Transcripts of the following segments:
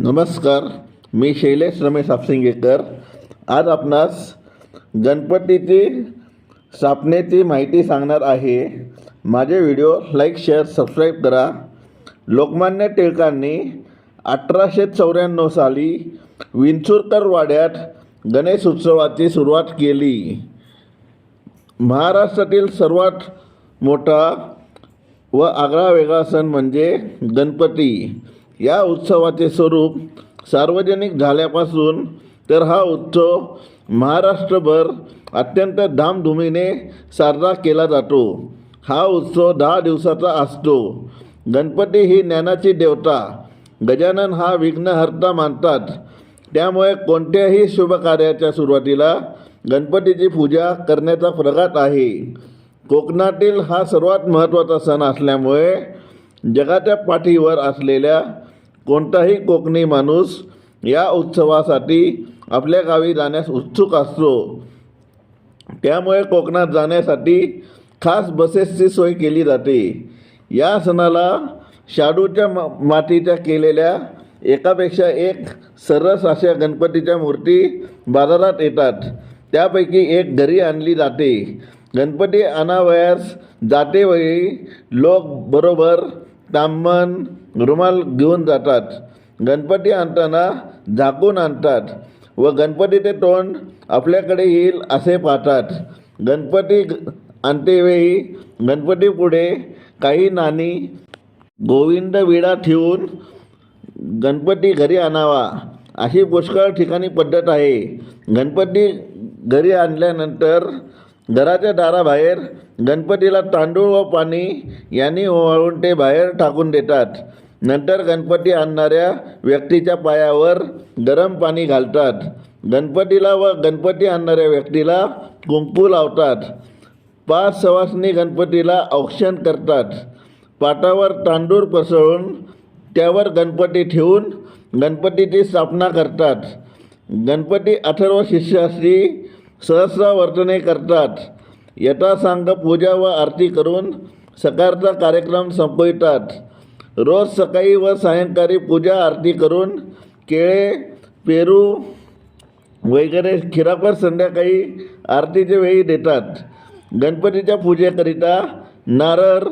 नमस्कार मी शैलेश रमेश आपसिंगेकर. आज आपणास गणपतीची स्थापनेची माहिती सांगणार आहे. माझे व्हिडिओ लाईक शेअर सबस्क्राईब करा. लोकमान्य टिळकांनी अठराशे चौऱ्याण्णव साली विंचुरकर वाड्यात गणेश उत्सवाची सुरुवात केली. महाराष्ट्रातील सर्वात मोठा व आगळा वेगळा सण म्हणजे गणपती. या उत्सवाचे स्वरूप सार्वजनिक झाल्यापासून तर हा उत्सव महाराष्ट्रभर अत्यंत धामधुमीने साजरा केला जातो. हा उत्सव दहा दिवसाचा असतो. गणपती ही ज्ञानाची देवता गजानन हा विघ्नहर्ता मानतात. त्यामुळे कोणत्याही शुभकार्याच्या सुरुवातीला गणपतीची पूजा करण्याचा प्रघात आहे. कोकणातील हा सर्वात महत्त्वाचा सण असल्यामुळे जगाच्या पाठीवर असलेल्या कोणताही कोकणी माणूस या उत्सवासाठी आपल्या गावी जाण्यास उत्सुक असतो. त्यामुळे कोकणात जाण्यासाठी खास बसेसची सोय केली जाते. या सणाला शाडूच्या म मातीच्या केलेल्या एकापेक्षा एक सरस अशा गणपतीच्या मूर्ती बाजारात येतात. त्यापैकी एक घरी आणली जाते. गणपती आणावयास जातेवेळी लोक बरोबर तांबण रुमाल घेऊन जातात. गणपती आणताना झाकून आणतात व गणपतीचे तोंड आपल्याकडे येईल असे पाहतात. गणपती आणतेवेळी गणपतीपुढे काही नाणी गोविंद विडा ठेवून गणपती घरी आणावा. अशी पुष्कळ ठिकाणी पद्धत आहे. गणपती घरी आणल्यानंतर घराच्या दाराबाहेर गणपतीला तांदूळ व पाणी यांनी ओवाळून ते बाहेर टाकून देतात. नंतर गणपती आणणाऱ्या व्यक्तीच्या पायावर गरम पाणी घालतात. गणपतीला व गणपती आणणाऱ्या व्यक्तीला कुंकू लावतात. पाच सवासनी गणपतीला औक्षण करतात. पाटावर तांदूळ पसळून त्यावर गणपती ठेवून गणपतीची स्थापना करतात. गणपती अथर्व शिष्यास्त्री सहसा वर्तने करतात. यथासांग पूजा व आरती करून सकाळचा कार्यक्रम संपवितात. रोज सकाळी व सायंकाळी पूजा आरती करून केळे पेरू वगैरे खिरापर संध्याकाळी आरतीच्या वेळी देतात. गणपतीच्या पूजेकरिता नारळ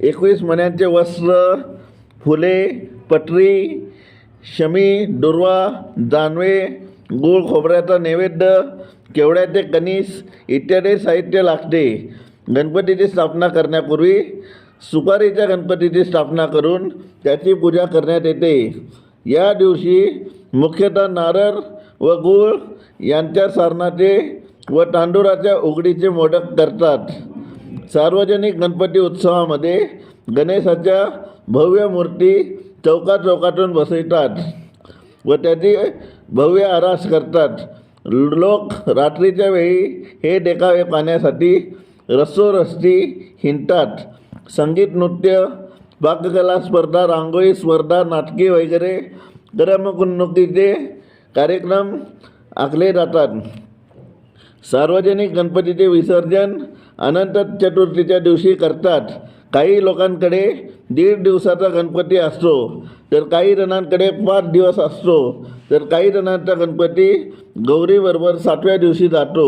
एकवीस मण्यांचे वस्त्र फुले पटरी शमी दुर्वा जानवे गूळ खोबऱ्याचा नैवेद्य केवड्याचे कणीस इत्यादी साहित्य लागते. गणपतीची स्थापना करण्यापूर्वी सुपारीच्या गणपतीची स्थापना करून त्याची पूजा करण्यात येते. या दिवशी मुख्यतः नारळ व गूळ यांच्या सारणाचे व तांदुळाच्या उघडीचे मोदक करतात. सार्वजनिक गणपती उत्सवामध्ये गणेशाच्या भव्य मूर्ती चौका चौकातून बसवितात व त्याची भव्य आरास करतात. लोक रात्रीच्या वेळी हे देखावे पाहण्यासाठी रस्सोरस्ती हिंडतात. संगीत नृत्य पाककला स्पर्धा रांगोळी स्पर्धा नाटके वगैरे करमणुकीचे कार्यक्रम आखले जातात. सार्वजनिक गणपतीचे विसर्जन अनंत चतुर्थीच्या दिवशी करतात. काही लोकांकडे दीड दिवसाचा गणपती असतो तर काही जणांकडे पाच दिवस असतो तर काही जणांचा गणपती गौरीबरोबर सातव्या दिवशी जातो.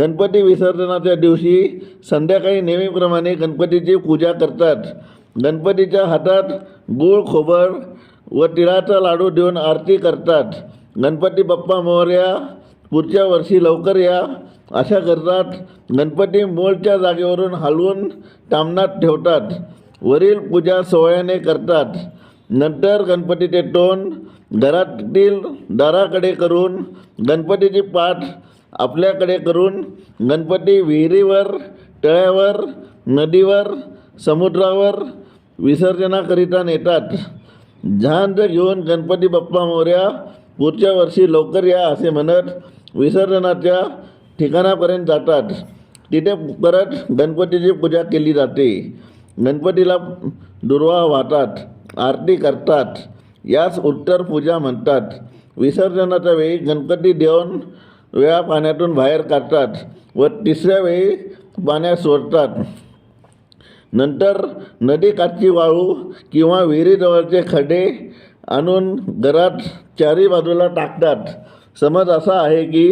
गणपती विसर्जनाच्या दिवशी संध्याकाळी नेहमीप्रमाणे गणपतीची पूजा करतात. गणपतीच्या हातात गूळ खोबर व तिळाचा लाडू देऊन आरती करतात. गणपती बाप्पा मोर्या पुढच्या वर्षी लवकर या. अशा करतात गणपती मूळच्या जागेवरून हलवून तामणात ठेवतात. वरील पूजा सोहळ्याने करतात. नंतर गणपतीचे तोंड घरातील दाराकडे करून गणपतीची पाठ आपल्याकडे करून गणपती विहिरीवर तळ्यावर नदीवर समुद्रावर विसर्जनाकरिता नेतात. झांज घेऊन गणपती बाप्पा मोर्या पुढच्या वर्षी लवकर या असे म्हणत विसर्जनाच्या ठिकाणापर्यंत जातात. तिथे परत गणपतीची पूजा केली जाते. गणपतीला दुर्वा वाहतात आरती करतात. यास उत्तर पूजा म्हणतात. विसर्जनाच्या वेळी गणपती देऊन वेळा पाण्यातून बाहेर काढतात व तिसऱ्या वेळी पाण्यात सोडतात. नंतर नदीकाठची वाळू किंवा विहिरीजवळचे खड्डे आणून घरात चारी बाजूला टाकतात. समज असा आहे की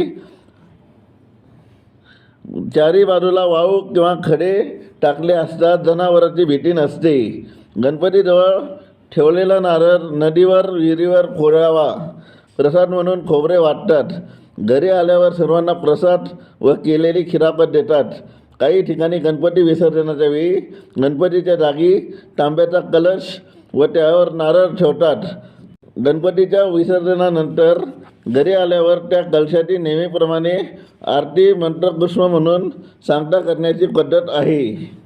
चारी बाजूला वाळू किंवा खडे टाकले असतात जनावरांची भीती नसते. गणपतीजवळ ठेवलेला नारळ नदीवर विहिरीवर फोडावा प्रसाद म्हणून खोबरे वाटतात. घरी आल्यावर सर्वांना प्रसाद व केलेली खिरापत देतात. काही ठिकाणी गणपती विसर्जनाच्या वेळी गणपतीच्या जागी तांब्याचा कलश व त्यावर नारळ ठेवतात. गणपतीच्या विसर्जनानंतर घरी आल्यावर त्या कलशाची नेहमीप्रमाणे आरती मंत्रपुष्प म्हणून सांगता करण्याची पद्धत आहे.